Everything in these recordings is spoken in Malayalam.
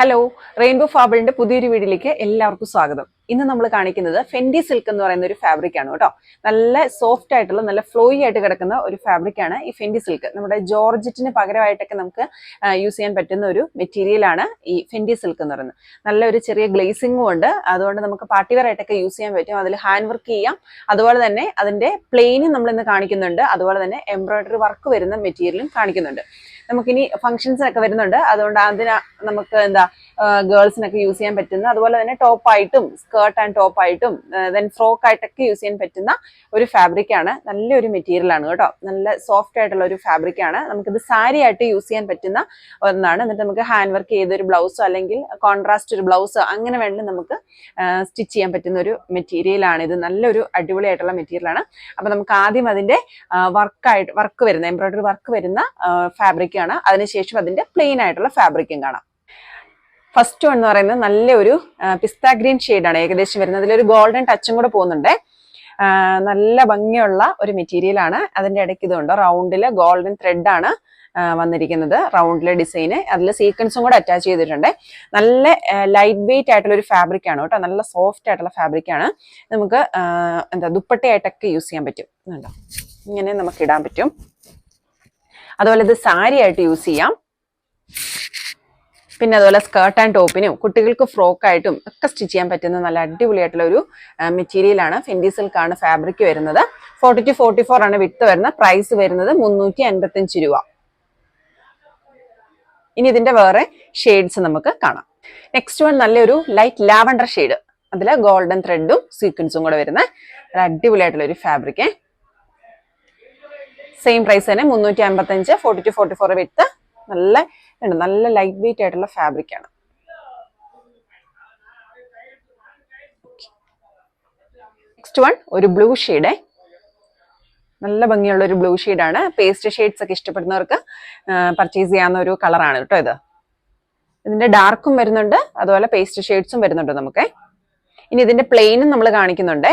ഹലോ റെയിൻബോ ഫാബിളിന്റെ പുതിയൊരു വീഡിയോയിലേക്ക് എല്ലാവർക്കും സ്വാഗതം. ഇന്ന് നമ്മൾ കാണിക്കുന്നത് ഫെൻഡി സിൽക്ക് എന്ന് പറയുന്ന ഒരു ഫാബ്രിക് ആണ് കേട്ടോ. നല്ല സോഫ്റ്റ് ആയിട്ടുള്ള നല്ല ഫ്ലോയി ആയിട്ട് കിടക്കുന്ന ഒരു ഫാബ്രിക് ആണ് ഈ ഫെൻഡി സിൽക്ക് നമ്മുടെ ജോർജറ്റിന് പകരമായിട്ടൊക്കെ നമുക്ക് യൂസ് ചെയ്യാൻ പറ്റുന്ന ഒരു മെറ്റീരിയൽ ആണ് ഈ ഫെൻഡി സിൽക്ക് എന്ന് പറയുന്നത്. നല്ല ഒരു ചെറിയ ഗ്ലേസിംഗും ഉണ്ട്. അതുകൊണ്ട് നമുക്ക് പാർട്ടി വെയർ ആയിട്ടൊക്കെ യൂസ് ചെയ്യാൻ പറ്റും. അതിൽ ഹാൻഡ് വർക്ക് ചെയ്യാം. അതുപോലെ തന്നെ അതിന്റെ പ്ലെയിനും നമ്മൾ ഇന്ന് കാണിക്കുന്നുണ്ട്. അതുപോലെ തന്നെ എംബ്രോയിഡറി വർക്ക് വരുന്ന മെറ്റീരിയലും കാണിക്കുന്നുണ്ട്. നമുക്കിനി ഒക്കെ വരുന്നുണ്ട്. അതുകൊണ്ട് അതിന് നമുക്ക് എന്താ ഗേൾസിനൊക്കെ യൂസ് ചെയ്യാൻ പറ്റുന്ന അതുപോലെ തന്നെ ടോപ്പായിട്ടും സ്കേർട്ട് ആൻഡ് ടോപ്പായിട്ടും ദെൻ ഫ്രോക്ക് ആയിട്ടൊക്കെ യൂസ് ചെയ്യാൻ പറ്റുന്ന ഒരു ഫാബ്രിക് ആണ്. നല്ലൊരു മെറ്റീരിയൽ ആണ് കേട്ടോ. നല്ല സോഫ്റ്റ് ആയിട്ടുള്ള ഒരു ഫാബ്രിക് ആണ്. നമുക്കിത് സാരി ആയിട്ട് യൂസ് ചെയ്യാൻ പറ്റുന്ന ഒന്നാണ്. എന്നിട്ട് നമുക്ക് ഹാൻഡ് വർക്ക് ചെയ്തൊരു ബ്ലൗസോ അല്ലെങ്കിൽ കോൺട്രാസ്റ്റ് ഒരു ബ്ലൗസോ അങ്ങനെ വേണ്ടി നമുക്ക് സ്റ്റിച്ച് ചെയ്യാൻ പറ്റുന്ന ഒരു മെറ്റീരിയൽ ആണ്. ഇത് നല്ലൊരു അടിപൊളിയായിട്ടുള്ള മെറ്റീരിയൽ ആണ്. അപ്പൊ നമുക്ക് ആദ്യം അതിന്റെ വർക്കായിട്ട് വർക്ക് വരുന്ന എംബ്രോയിഡറി വർക്ക് വരുന്ന ഫാബ്രിക് ആണ്. അതിനുശേഷം അതിന്റെ പ്ലെയിൻ ആയിട്ടുള്ള ഫാബ്രിക്കും കാണാം. ഫസ്റ്റ് വൺ എന്ന് പറയുന്നത് നല്ലൊരു പിസ്ത ഗ്രീൻ ആണ് ഏകദേശം വരുന്നത്. അതിലൊരു ഗോൾഡൻ ടച്ചും കൂടെ പോകുന്നുണ്ട്. നല്ല ഭംഗിയുള്ള ഒരു മെറ്റീരിയൽ ആണ്. അതിന്റെ ഇടയ്ക്ക് ഇതുണ്ട് റൗണ്ടിൽ ഗോൾഡൻ ത്രെഡ് ആണ് വന്നിരിക്കുന്നത്. റൗണ്ടിലെ ഡിസൈന് അതിൽ സീക്വൻസും കൂടെ അറ്റാച്ച് ചെയ്തിട്ടുണ്ട്. നല്ല ലൈറ്റ് വെയിറ്റ് ആയിട്ടുള്ള ഒരു ഫാബ്രിക് ആണ് കേട്ടോ. നല്ല സോഫ്റ്റ് ആയിട്ടുള്ള ഫാബ്രിക് ആണ്. നമുക്ക് എന്താ ദുപ്പട്ടയായിട്ടൊക്കെ യൂസ് ചെയ്യാൻ പറ്റും. കണ്ടോ? ഇങ്ങനെ നമുക്ക് ഇടാൻ പറ്റും. അതുപോലെ ഇത് സാരി ആയിട്ട് യൂസ് ചെയ്യാം. പിന്നെ അതുപോലെ സ്കേർട്ട് ആൻഡ് ടോപ്പിനും കുട്ടികൾക്ക് ഫ്രോക്കായിട്ടും ഒക്കെ സ്റ്റിച്ച് ചെയ്യാൻ പറ്റുന്ന നല്ല അടിപൊളിയായിട്ടുള്ള ഒരു മെറ്റീരിയൽ ആണ്. ഫെൻഡി സിൽക്ക് ആണ് ഫാബ്രിക് വരുന്നത്. ഫോർട്ടി ടു ഫോർട്ടി ഫോർ ആണ് വിട്ട് വരുന്നത് പ്രൈസ് വരുന്നത് മുന്നൂറ്റി അൻപത്തഞ്ച് രൂപ. ഇനി ഇതിന്റെ വേറെ ഷെയ്ഡ്സ് നമുക്ക് കാണാം. നെക്സ്റ്റ് വൺ നല്ലൊരു ലൈറ്റ് ലാവണ്ടർ ഷെയ്ഡ് അതിൽ ഗോൾഡൻ ത്രെഡും സീക്വൻസും കൂടെ വരുന്ന അടിപൊളിയായിട്ടുള്ള ഒരു ഫാബ്രിക് സെയിം പ്രൈസ് തന്നെ മുന്നൂറ്റി അമ്പത്തഞ്ച് forty two forty four with നല്ല നല്ല ലൈറ്റ് വെയിറ്റ് ആയിട്ടുള്ള ഫാബ്രിക് ആണ്. നെക്സ്റ്റ് വൺ ഒരു ബ്ലൂ ഷെയ്ഡ് നല്ല ഭംഗിയുള്ള ഒരു ബ്ലൂ ആണ്. പേസ്റ്റ് ഷെയ്ഡ്സ് ഒക്കെ ഇഷ്ടപ്പെടുന്നവർക്ക് പർച്ചേസ് ചെയ്യാവുന്ന ഒരു കളറാണ് കേട്ടോ ഇത്. ഇതിന്റെ ഡാർക്കും വരുന്നുണ്ട് അതുപോലെ പേസ്റ്റ് ഷെയ്ഡ്സും വരുന്നുണ്ട് നമുക്ക്. ഇനി ഇതിന്റെ പ്ലെയിനും നമ്മൾ കാണിക്കുന്നുണ്ട്.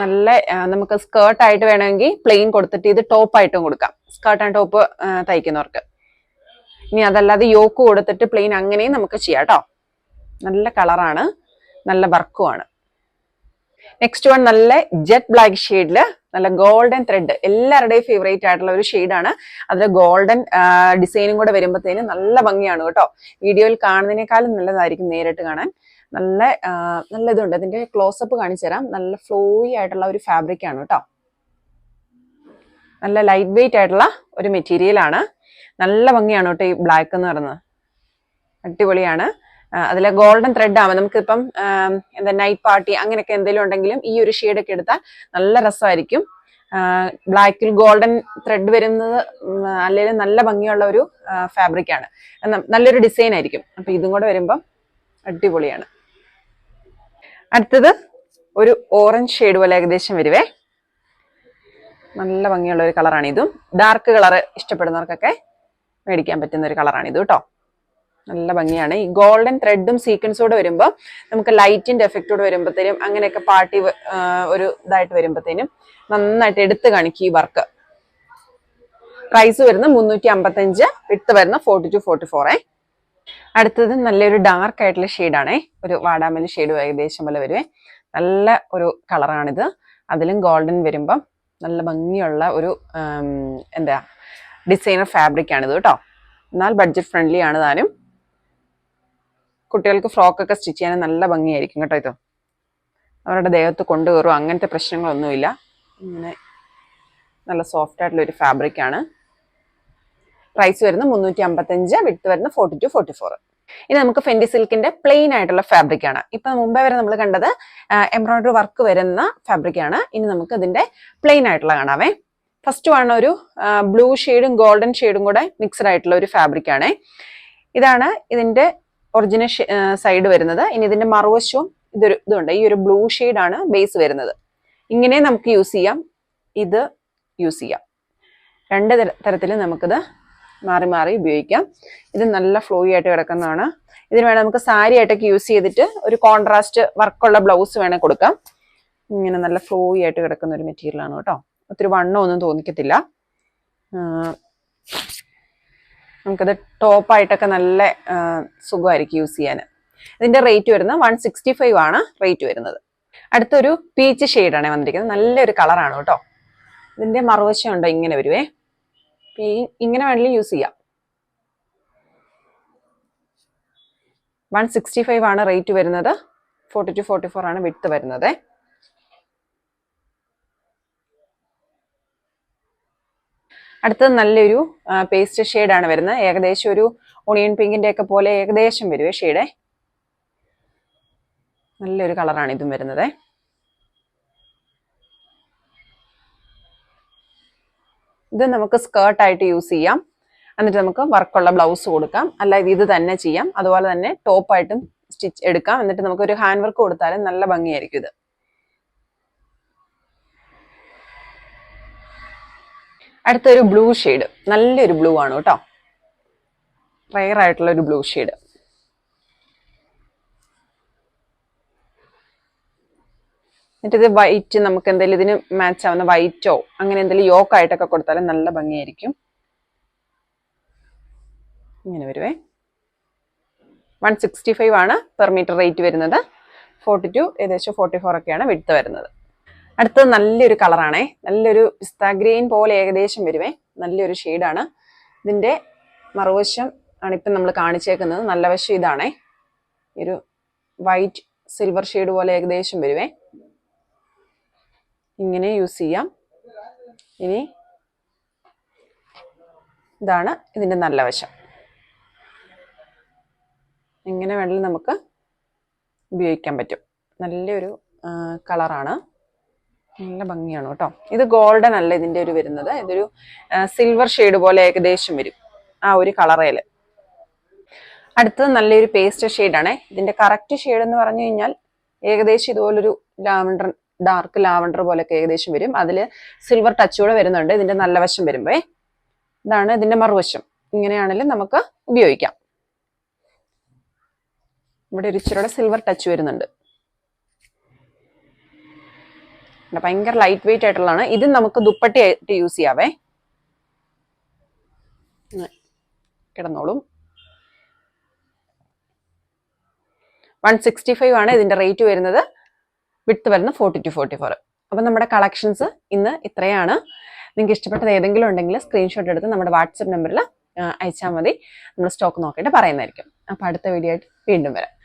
നല്ല നമുക്ക് സ്കേർട്ട് ആയിട്ട് വേണമെങ്കിൽ പ്ലെയിൻ കൊടുത്തിട്ട് ഇത് ടോപ്പ് ആയിട്ടും കൊടുക്കാം. സ്കേർട്ട് ആൻഡ് ടോപ്പ് തയ്ക്കുന്നവർക്ക്. ഇനി അതല്ലാതെ യോക്ക് കൊടുത്തിട്ട് പ്ലെയിൻ അങ്ങനെയും നമുക്ക് ചെയ്യാം കേട്ടോ നല്ല കളറാണ് നല്ല വർക്കുമാണ് നെക്സ്റ്റ് വൺ നല്ല ജെറ്റ് ബ്ലാക്ക് ഷെയ്ഡിൽ നല്ല ഗോൾഡൻ ത്രെഡ് എല്ലാവരുടെയും ഫേവറേറ്റ് ആയിട്ടുള്ള ഒരു ഷെയ്ഡാണ് അതിൽ ഗോൾഡൻ ഡിസൈനും കൂടെ വരുമ്പോഴത്തേനും നല്ല ഭംഗിയാണ് കേട്ടോ. വീഡിയോയിൽ കാണുന്നതിനേക്കാളും നല്ലതായിരിക്കും നേരിട്ട് കാണാൻ. നല്ല നല്ല ഇതുണ്ട്. അതിന്റെ ക്ലോസപ്പ് കാണിച്ചു തരാം. നല്ല ഫ്ലോയി ആയിട്ടുള്ള ഒരു ഫാബ്രിക് ആണ് കേട്ടോ. നല്ല ലൈറ്റ് വെയിറ്റ് ആയിട്ടുള്ള ഒരു മെറ്റീരിയൽ ആണ്. നല്ല ഭംഗിയാണ് കേട്ടോ ഈ ബ്ലാക്ക് എന്ന് പറയുന്നത്. അടിപൊളിയാണ്. അതിലെ ഗോൾഡൻ ത്രെഡ് ആവാം നമുക്കിപ്പം എന്താ നൈറ്റ് പാർട്ടി അങ്ങനെയൊക്കെ എന്തെങ്കിലും ഉണ്ടെങ്കിലും ഈ ഒരു ഷെയ്ഡൊക്കെ എടുത്താൽ നല്ല രസമായിരിക്കും. ബ്ലാക്കിൽ ഗോൾഡൻ ത്രെഡ് വരുന്നത് അല്ലെങ്കിൽ നല്ല ഭംഗിയുള്ള ഒരു ഫാബ്രിക് ആണ്. നല്ലൊരു ഡിസൈൻ ആയിരിക്കും. അപ്പൊ ഇതും കൂടെ വരുമ്പം അടിപൊളിയാണ്. അടുത്തത് ഒരു ഓറഞ്ച് ഷെയ്ഡ് പോലെ ഏകദേശം വരുവേ. നല്ല ഭംഗിയുള്ള ഒരു കളറാണ് ഇതും. ഡാർക്ക് കളർ ഇഷ്ടപ്പെടുന്നവർക്കൊക്കെ മേടിക്കാൻ പറ്റുന്ന ഒരു കളറാണ് ഇത് കേട്ടോ നല്ല ഭംഗിയാണ്. ഈ ഗോൾഡൻ ത്രെഡും സീക്വൻസോടെ വരുമ്പോൾ നമുക്ക് ലൈറ്റിന്റെ എഫക്റ്റോട് വരുമ്പോഴത്തേനും അങ്ങനെയൊക്കെ പാർട്ടി ഒരു ഇതായിട്ട് വരുമ്പോഴത്തേനും നന്നായിട്ട് എടുത്ത് കാണിക്കും ഈ വർക്ക് പ്രൈസ് വരുന്ന മുന്നൂറ്റി അമ്പത്തഞ്ച് വിട്ട് വരുന്ന ഫോർട്ടി ടു ഫോർട്ടി ഫോറേ അടുത്തത് നല്ലൊരു ഡാർക്ക് ആയിട്ടുള്ള ഷെയ്ഡാണേ ഒരു വാടാമല്ലി ഷെയ്ഡ് ഏകദേശം പോലെ വരുവേ. നല്ല ഒരു കളറാണിത് അതിലും ഗോൾഡൻ വരുമ്പം നല്ല ഭംഗിയുള്ള ഒരു എന്താ ഡിസൈനർ ഫാബ്രിക് ആണിത് കേട്ടോ. എന്നാൽ ബഡ്ജറ്റ് ഫ്രണ്ട്ലി ആണ് താനും. കുട്ടികൾക്ക് ഫ്രോക്ക് ഒക്കെ സ്റ്റിച്ച് ചെയ്യാൻ നല്ല ഭംഗിയായിരിക്കും കേട്ടോ ഇത്. അവരുടെ ദേഹത്ത് കൊണ്ടുകയറും അങ്ങനത്തെ പ്രശ്നങ്ങളൊന്നുമില്ല. ഇങ്ങനെ നല്ല സോഫ്റ്റ് ആയിട്ടുള്ള ഒരു ഫാബ്രിക് ആണ്. പ്രൈസ് വരുന്നത് മുന്നൂറ്റി അമ്പത്തഞ്ച് വിട്ട് വരുന്നത് ഫോർട്ടി ടു ഫോർട്ടി ഫോർ ഇത് നമുക്ക് ഫെൻഡി സിൽക്കിന്റെ പ്ലെയിൻ ആയിട്ടുള്ള ഫാബ്രിക് ആണ്. ഇപ്പൊ മുമ്പേ വരെ നമ്മൾ കണ്ടത് എംബ്രോയിഡറി വർക്ക് വരുന്ന ഫാബ്രിക് ആണ്. ഇനി നമുക്ക് ഇതിന്റെ പ്ലെയിൻ ആയിട്ടുള്ള കാണാവേ. ഫസ്റ്റ് വൺ ഒരു ബ്ലൂ ഷെയ്ഡും ഗോൾഡൻ ഷെയ്ഡും കൂടെ മിക്സ്ഡ് ആയിട്ടുള്ള ഒരു ഫാബ്രിക് ആണ്. ഇതാണ് ഇതിന്റെ ഒറിജിനൽ സൈഡ് വരുന്നത്. ഇനി ഇതിന്റെ മറുവശവും ഇതൊരു ഇതുണ്ട്. ഈ ഒരു ബ്ലൂ ആണ് ബേസ് വരുന്നത്. ഇങ്ങനെ നമുക്ക് യൂസ് ചെയ്യാം. ഇത് യൂസ് ചെയ്യാം. രണ്ട് തരത്തിൽ നമുക്കിത് മാറി മാറി ഉപയോഗിക്കാം. ഇത് നല്ല ഫ്ലോയി ആയിട്ട് കിടക്കുന്നതാണ്. ഇതിന് വേണം നമുക്ക് സാരി ആയിട്ടൊക്കെ യൂസ് ചെയ്തിട്ട് ഒരു കോൺട്രാസ്റ്റ് വർക്കുള്ള ബ്ലൗസ് വേണേൽ കൊടുക്കാം. ഇങ്ങനെ നല്ല ഫ്ലോയി ആയിട്ട് കിടക്കുന്ന ഒരു മെറ്റീരിയൽ ആണ് കേട്ടോ. ഒത്തിരി വണ്ണം ഒന്നും തോന്നിക്കത്തില്ല. നമുക്കത് ടോപ്പായിട്ടൊക്കെ നല്ല സുഖമായിരിക്കും യൂസ് ചെയ്യാൻ. ഇതിന്റെ റേറ്റ് വരുന്നത് വൺ സിക്സ്റ്റി ഫൈവ് ആണ് റേറ്റ് വരുന്നത്. അടുത്തൊരു പീച്ച് ഷെയ്ഡാണ് വന്നിരിക്കുന്നത്. നല്ലൊരു കളറാണ് കേട്ടോ. ഇതിന്റെ മറുവശം ഉണ്ടോ? ഇങ്ങനെ വരുവേ. ഇങ്ങനെ വേണമെങ്കിൽ യൂസ് ചെയ്യാം. വൺ സിക്സ്റ്റി ഫൈവ് ആണ് റേറ്റ് വരുന്നത്. ഫോർട്ടി ടു ഫോർട്ടി ഫോർ ആണ് വിട്ട് വരുന്നത്. അടുത്തത് നല്ലൊരു പേസ്റ്റ് ഷെയ്ഡാണ് വരുന്നത്. ഏകദേശം ഒരു ഒണിയൻ പിങ്കിന്റെ ഒക്കെ പോലെ ഏകദേശം വരുവേ ഷെയ്ഡേ നല്ലൊരു കളറാണ് ഇതും വരുന്നത്. ഇത് നമുക്ക് സ്കേർട്ടായിട്ട് യൂസ് ചെയ്യാം. എന്നിട്ട് നമുക്ക് വർക്കുള്ള ബ്ലൗസ് കൊടുക്കാം. അല്ല ഇത് തന്നെ ചെയ്യാം. അതുപോലെ തന്നെ ടോപ്പായിട്ടും സ്റ്റിച്ച് എടുക്കാം. എന്നിട്ട് നമുക്ക് ഒരു ഹാൻഡ് വർക്ക് കൊടുത്താലും നല്ല ഭംഗിയായിരിക്കും ഇത്. അടുത്തൊരു ബ്ലൂ ഷെയ്ഡ് നല്ലൊരു ബ്ലൂ ആണ് കേട്ടോ. റയർ ആയിട്ടുള്ള ഒരു ബ്ലൂ ഷെയ്ഡ് എന്നിട്ട് ഇത് വൈറ്റ് നമുക്ക് എന്തെങ്കിലും ഇതിന് മാച്ച് ആവുന്ന വൈറ്റോ അങ്ങനെ എന്തെങ്കിലും യോക്ക് ആയിട്ടൊക്കെ കൊടുത്താലും നല്ല ഭംഗിയായിരിക്കും. ഇങ്ങനെ വരുവേ. വൺ സിക്സ്റ്റി ഫൈവ് ആണ് പെർ മീറ്റർ റേറ്റ് വരുന്നത്. ഫോർട്ടി ടു ഏകദേശം ഫോർട്ടി ഫോർ ഒക്കെയാണ് വിടുത്ത് വരുന്നത്. അടുത്തത് നല്ലൊരു കളറാണേ നല്ലൊരു പിസ്ത ഗ്രീൻ പോലെ ഏകദേശം വരുവേ. നല്ലൊരു ഷെയ്ഡാണ് ഇതിന്റെ മറുവശം ആണ് ഇപ്പം നമ്മൾ കാണിച്ചേക്കുന്നത്. നല്ല വശം ഇതാണേ. ഒരു വൈറ്റ് സിൽവർ ഷെയ്ഡ് പോലെ ഏകദേശം വരുവേ. ഇങ്ങനെ യൂസ് ചെയ്യാം. ഇനി ഇതാണ് ഇതിന്റെ നല്ല വശം. ഇങ്ങനെ വേണമെങ്കിൽ നമുക്ക് ഉപയോഗിക്കാൻ പറ്റും. നല്ലൊരു കളറാണ്. നല്ല ഭംഗിയാണ് കേട്ടോ. ഇത് ഗോൾഡൻ അല്ല ഇതിന്റെ ഒരു വരുന്നത്. ഇതൊരു സിൽവർ ഷെയ്ഡ് പോലെ ഏകദേശം വരും ആ ഒരു കളറേൽ അടുത്തത് നല്ലൊരു പേസ്റ്റ് ഷെയ്ഡാണ്. ഇതിന്റെ കറക്റ്റ് ഷെയ്ഡ് എന്ന് പറഞ്ഞു കഴിഞ്ഞാൽ ഏകദേശം ഇതുപോലൊരു ലാവണ്ടർ ഡാർക്ക് ലാവണ്ടർ പോലെയൊക്കെ ഏകദേശം വരും. അതിൽ സിൽവർ ടച്ച് കൂടെ വരുന്നുണ്ട്. ഇതിന്റെ നല്ല വശം വരുമ്പോൾ ഇതാണ് ഇതിന്റെ മറുവശം. ഇങ്ങനെയാണെങ്കിലും നമുക്ക് ഉപയോഗിക്കാം. ഇവിടെ ഒരു ഇച്ചിരിയുടെ സിൽവർ ടച്ച് വരുന്നുണ്ട്. ഭയങ്കര ലൈറ്റ് വെയിറ്റ് ആയിട്ടുള്ളതാണ്. ഇത് നമുക്ക് ദുപ്പട്ടി ആയിട്ട് യൂസ് ചെയ്യാവേ കിടന്നോളും. വൺ സിക്സ്റ്റി ഫൈവ് ആണ് ഇതിന്റെ റേറ്റ് വരുന്നത്. വിട്ട് വരുന്ന ഫോർട്ടി ടു ഫോർട്ടി ഫോർ അപ്പം നമ്മുടെ കളക്ഷൻസ് ഇന്ന് ഇത്രയാണ്. നിങ്ങൾക്ക് ഇഷ്ടപ്പെട്ടത് ഏതെങ്കിലും ഉണ്ടെങ്കിൽ സ്ക്രീൻഷോട്ട് എടുത്ത് നമ്മുടെ വാട്സപ്പ് നമ്പറിൽ അയച്ചാൽ മതി. നമ്മൾ സ്റ്റോക്ക് നോക്കിയിട്ട് പറയുന്നതായിരിക്കും. അപ്പോൾ അടുത്ത വീഡിയോ ആയിട്ട് വീണ്ടും വരാം.